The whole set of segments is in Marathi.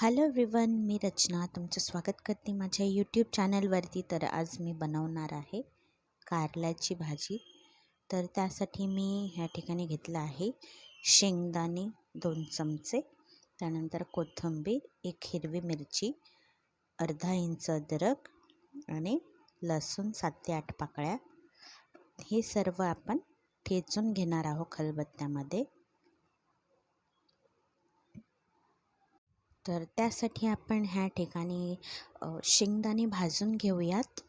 हॅलो एव्हरीवन मी रचना. तुमचं स्वागत करते माझ्या यूट्यूब चॅनलवरती. तर आज मी बनवणार आहे कारल्याची भाजी. तर त्यासाठी मी ह्या ठिकाणी घेतलं आहे शेंगदाणे दोन चमचे त्यानंतर कोथिंबीर एक हिरवी मिरची अर्धा इंच अद्रक आणि लसूण सात ते आठ पाकळ्या. हे सर्व आपण ठेचून घेणार आहोत खलबत्त्यामध्ये. तर त्यासाठी आपण ह्या ठिकाणी शेंगदाणे भाजून घेऊयात.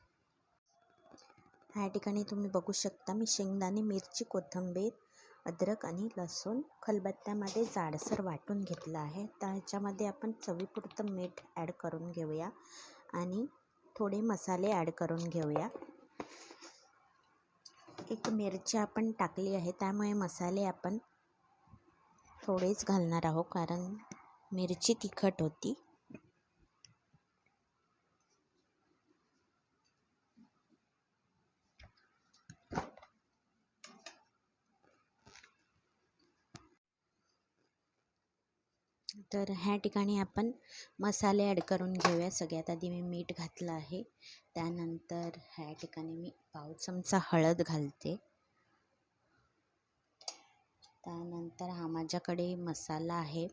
ह्या ठिकाणी तुम्ही बघू शकता मी शेंगदाणे मिरची कोथिंबीर अद्रक आणि लसूण खलबत्त्यामध्ये जाडसर वाटून घेतलं आहे. त्याच्यामध्ये आपण चवीपुरतं मीठ ॲड करून घेऊया आणि थोडे मसाले ॲड करून घेऊया. एक मिरची आपण टाकली आहे त्यामुळे मसाले आपण थोडेच घालणार आहोत कारण मिरची तिखट होती. तर ह्या ठिकाणी आपण मसाले ॲड करून घेऊया. सगळ्यात आधी मी मीठ घातलं आहे. त्यानंतर ह्या ठिकाणी मी पाव चमचा हळद घालते. त्यानंतर हा माझ्याकडे मसाला आहे.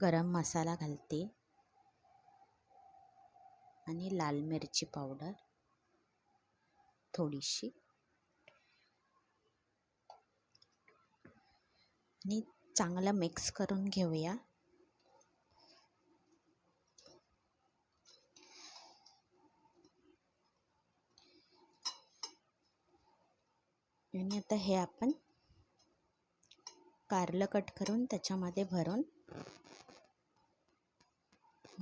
गरम मसाला घालते. आणि लाल मिरची पावडर. थोडीशी. आणि चांगलं मिक्स करून घेऊया. आणि आता हे आपण कारलं कट करून त्याच्यामध्ये भरून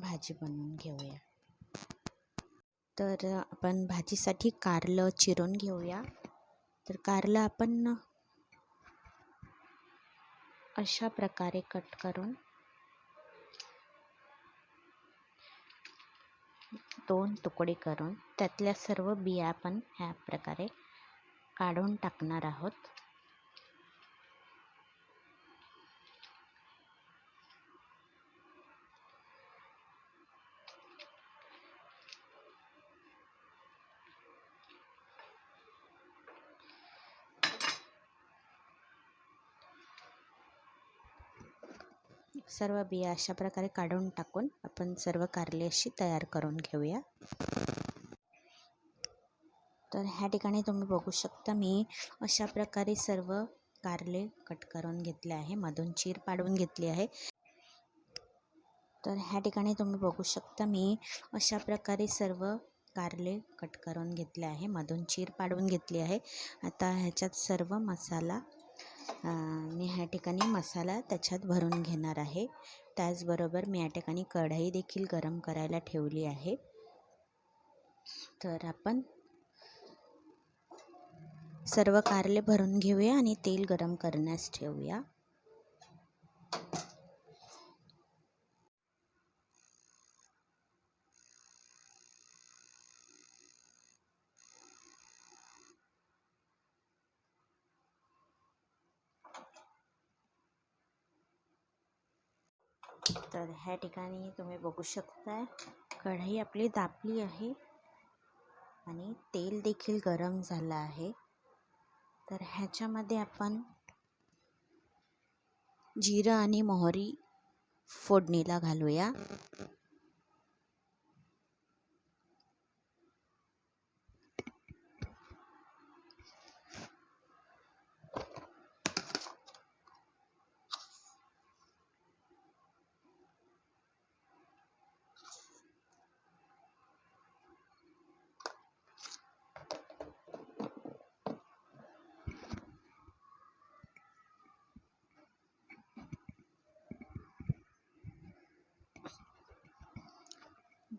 भाजी बनवून घेऊया. तर आपण भाजीसाठी कारलं चिरून घेऊया. तर कारलं आपण अशा प्रकारे कट करून दोन तुकडे करून त्यातल्या सर्व बिया आपण ह्या प्रकारे काढून टाकणार आहोत. सर्व बिया अशा प्रकारे काढून टाकून आपण सर्व कारली अशी तयार करून घेऊया. तर ह्या ठिकाणी तुम्ही बघू शकता मी अशा प्रकारे सर्व कारले कट करून घेतले आहे मधून चीर पाडून घेतली आहे. तर ह्या ठिकाणी तुम्ही बघू शकता मी अशा प्रकारे सर्व कारले कट करून घेतले आहे मधून चीर पाडून घेतली आहे. आता ह्याच्यात सर्व मसाला मी ह्या ठिकाणी मसाला त्याच्यात भरून घेणार आहे. त्याचबरोबर मी या ठिकाणी कढई देखील गरम करायला ठेवली आहे. तर आपण सर्व कारले भरून घेऊया आणि तेल गरम करण्यास ठेवूया. तर ह्या ठिकाणी तुम्ही बघू शकता कढई आपली दाबली आहे आणि तेल देखील गरम झालं आहे. तर ह्याच्यामध्ये आपण जिरं आणि मोहरी फोडणीला घालूया.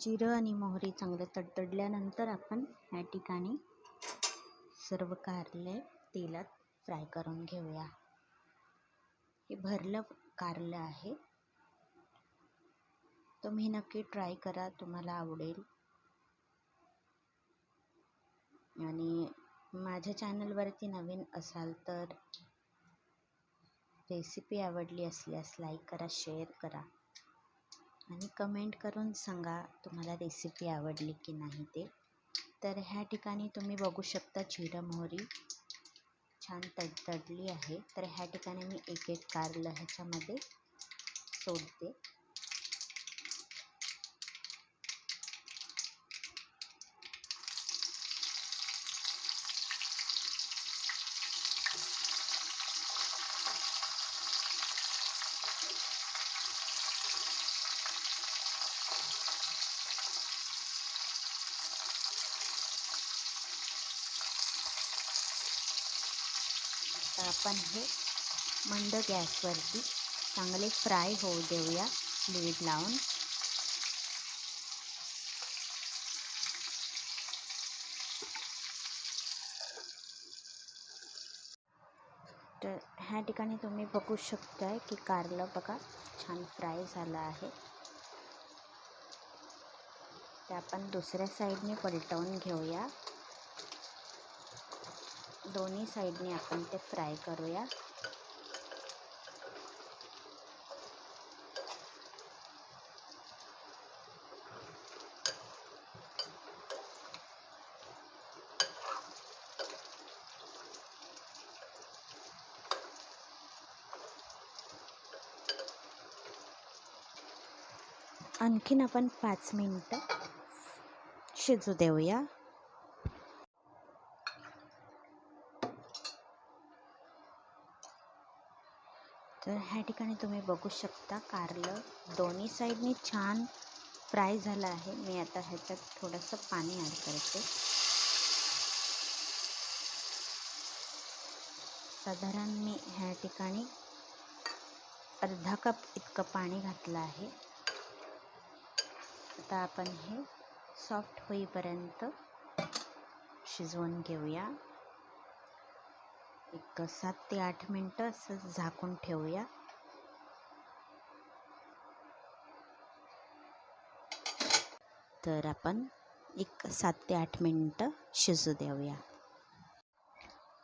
जिरं आणि मोहरी चांगलं तडतडल्यानंतर आपण या ठिकाणी सर्व कारले तेलात फ्राय करून घेऊया. हे भरलं कारलं आहे. तुम्ही नक्की ट्राय करा तुम्हाला आवडेल. आणि माझ्या चॅनलवरती नवीन असाल तर रेसिपी आवडली असल्यास लाईक करा शेअर करा. आणि कमेंट करून सांगा तुम्हाला रेसिपी आवडली की नाही ते. तर ह्या ठिकाणी तुम्ही बघू शकता जिरं मोहरी. छान तडतडली आहे. तर ह्या ठिकाणी मी एक एक कारलं ह्याच्यामध्ये सोडते. तर आपण हे मंद गॅसवरती चांगले फ्राय होऊ देऊया. लीड लावून. तर ह्या ठिकाणी तुम्ही बघू शकताय की कारलं बघा छान फ्राय झालं आहे. ते आपण दुसऱ्या साईडने पलटवून घेऊया. दोन्ही साईडने आपण ते फ्राय करूया. आणखीन आपण पाच मिनटं शिजू देऊया. तर ह्या ठिकाणी तुम्ही बघू शकता कारलं. दोन्ही साईडनी छान फ्राय झालं आहे. मी आता ह्याच्यात थोडंसं पाणी ॲड करते. साधारण मी ह्या ठिकाणी अर्धा कप इतकं पाणी घातलं आहे. आता आपण हे सॉफ्ट होईपर्यंत शिजवून घेऊया. एक सात ते आठ मिनटं असं झाकून ठेवूया. तर आपण एक सात ते आठ मिनटं शिजू देऊया.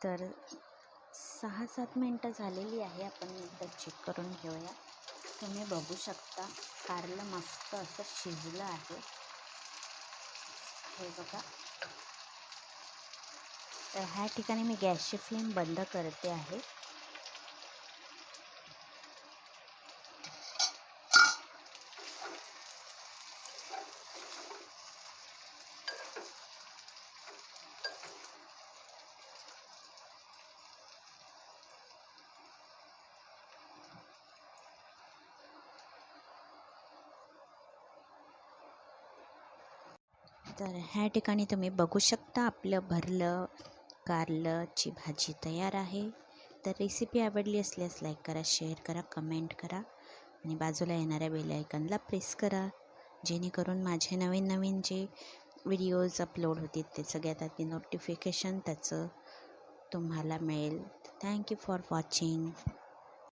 तर सहा सात मिनटं झालेली आहे आपण एकदा चेक करून घेऊया. तुम्ही बघू शकता कारलं मस्त असं शिजलं आहे. हे बघा. तर ह्या ठिकाणी मी गॅसची फ्लेम बंद करते आहे. तर ह्या ठिकाणी तुम्ही बघू शकता आपलं भरलं कारलंची भाजी तयार आहे. तर रेसिपी आवडली असल्यास लाईक करा शेअर करा कमेंट करा. आणि बाजूला येणाऱ्या बेलायकनला प्रेस करा. जेणेकरून माझे नवीन नवीन जे व्हिडिओज अपलोड होतील ते सगळ्यात आधी नोटिफिकेशन त्याचं तुम्हाला मिळेल. Thank you for watching